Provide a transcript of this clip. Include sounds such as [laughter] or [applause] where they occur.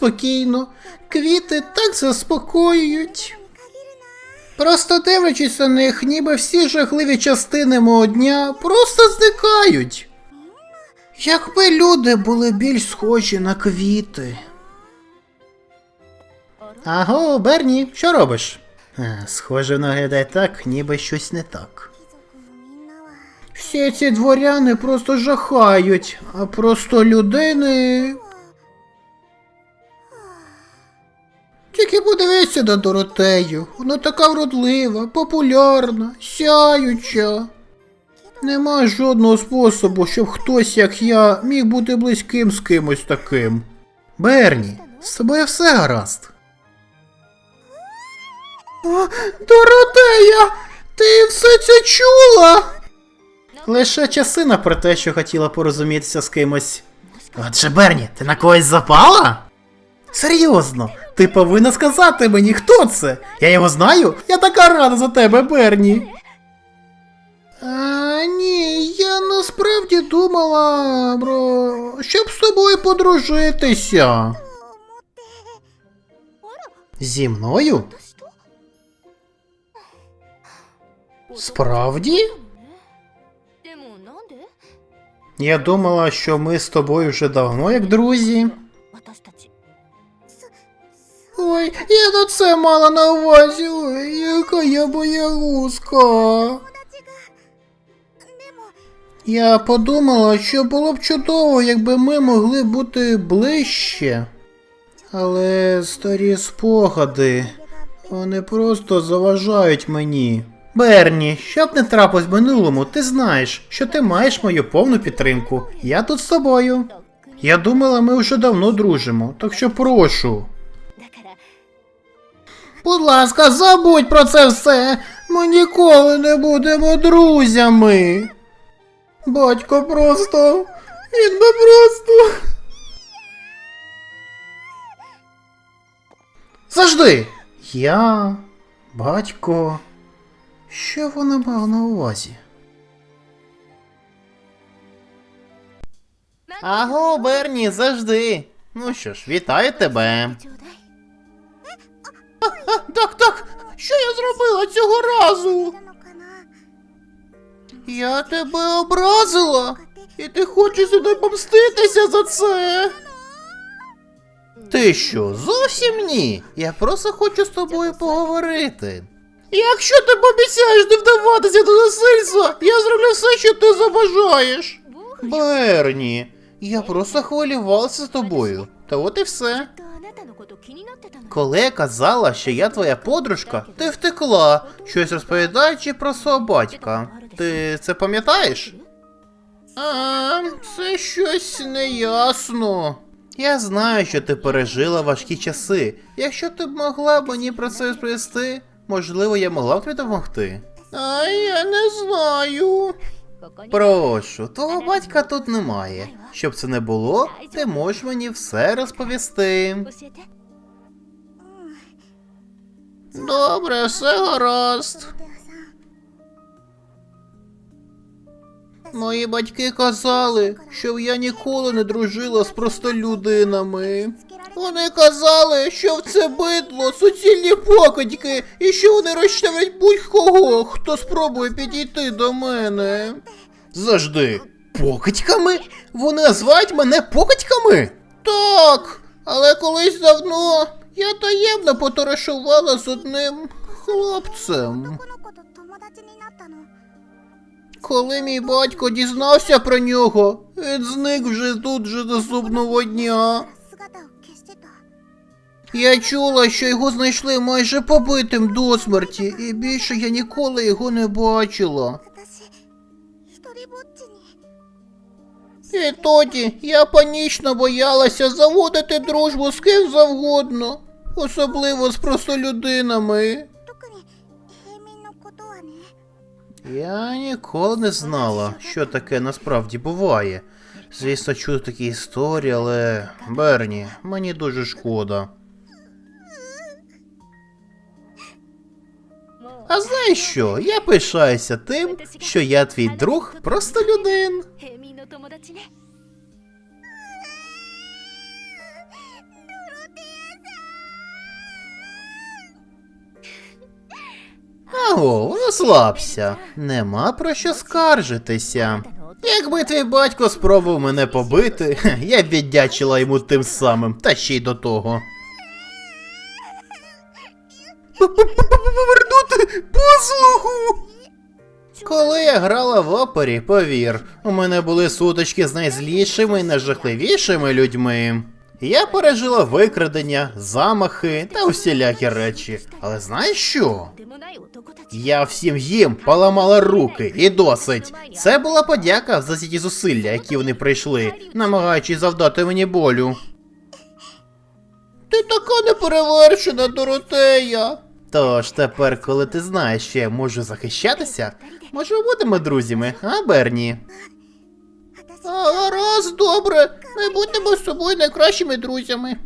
спокійно. Квіти так заспокоюють. Просто дивлячись на них, ніби всі жахливі частини мого дня просто зникають. Якби люди були більш схожі на квіти. Аго, Берні, що робиш? Е, Схоже, виглядає так, ніби щось не так. Всі ці дворяни просто жахають, а просто людини. Подивися на Доротею. Вона така вродлива, популярна, сяюча. Нема жодного способу, щоб хтось, як я, міг бути близьким з кимось таким. Берні, з тобою все гаразд. Доротея, ти все це чула? Лише часина про те, що хотіла порозумітися з кимось. Отже, Берні, ти на когось запала? Серйозно, ти повинна сказати мені, хто це? Я його знаю? Я така рада за тебе, Берні. А, Ні, я насправді думала, про... щоб з тобою подружитися. Зі мною? Справді? Я думала, що ми з тобою вже давно, як друзі. Ой, я на це мала на увазі, Ой, яка я боягузка. Я подумала, що було б чудово, якби ми могли бути ближче. Але старі спогади, вони просто заважають мені. Берні, щоб не трапилось в минулому, ти знаєш, що ти маєш мою повну підтримку. Я тут з тобою. Я думала, ми вже давно дружимо, так що прошу. Будь ласка, забудь про це все. Ми ніколи не будемо друзями. Батько просто. Він би просто. Завжди. Я. Батько. Що вона мав на увазі? Аго, Берні, завжди. Ну що ж, вітаю тебе. [laughs] Так, так, що я зробила цього разу? Я тебе образила, і ти хочеш сюди помститися за це. Ти що, зовсім ні? Я просто хочу з тобою поговорити. Якщо ти пообіцяєш не вдаватися до насильства, я зроблю все, що ти забажаєш. Берні, я просто хвилювався з тобою, та от і все. Коли я казала, що я твоя подружка, ти втекла, щось розповідаючи про свого батька. Ти це пам'ятаєш? А, це щось неясно. Я знаю, що ти пережила важкі часи. Якщо ти б могла мені про це розповісти, можливо, я могла б тобі допомогти. А я не знаю. Прошу, твого батька тут немає. Щоб це не було, ти можеш мені все розповісти. Добре, все гаразд. Мої батьки казали, що я ніколи не дружила з простолюдинами. Вони казали, що в це битло суцільні покидьки, і що вони розчавлять будь-кого, хто спробує підійти до мене. Завжди покидьками? Вони назвають мене покидьками? Так, але колись давно я таємно поторишувала з одним хлопцем. Коли мій батько дізнався про нього, він зник вже тут же зубного дня. Я чула, що його знайшли майже побитим до смерті, і більше я ніколи його не бачила. І тоді я панічно боялася заводити дружбу з ким завгодно, особливо з простолюдинами. Я ніколи не знала, що таке насправді буває. Звісно, чую такі історії, але Берні, мені дуже шкода. А знаєш що? Я пишаюся тим, що я твій друг просто людин. Аго, розслабся. Нема про що скаржитися. Якби твій батько спробував мене побити, [laughs] я б віддячила йому тим самим, та ще й до того повернути послугу. Коли я грала в опері, повір, у мене були сутички з найзлішими і найжахливішими людьми. Я пережила викрадення, замахи та усілякі речі. Але знаєш що? Я всім їм поламала руки і досить. Це була подяка за ті зусилля, які вони прийшли, намагаючись завдати мені болю. Ти така неперевершена, Доротея. Тож тепер, коли ти знаєш, що я можу захищатися, може будемо друзями, а Берні? 私 А, Гаразд, добре. Ми будемо з собою найкращими друзями.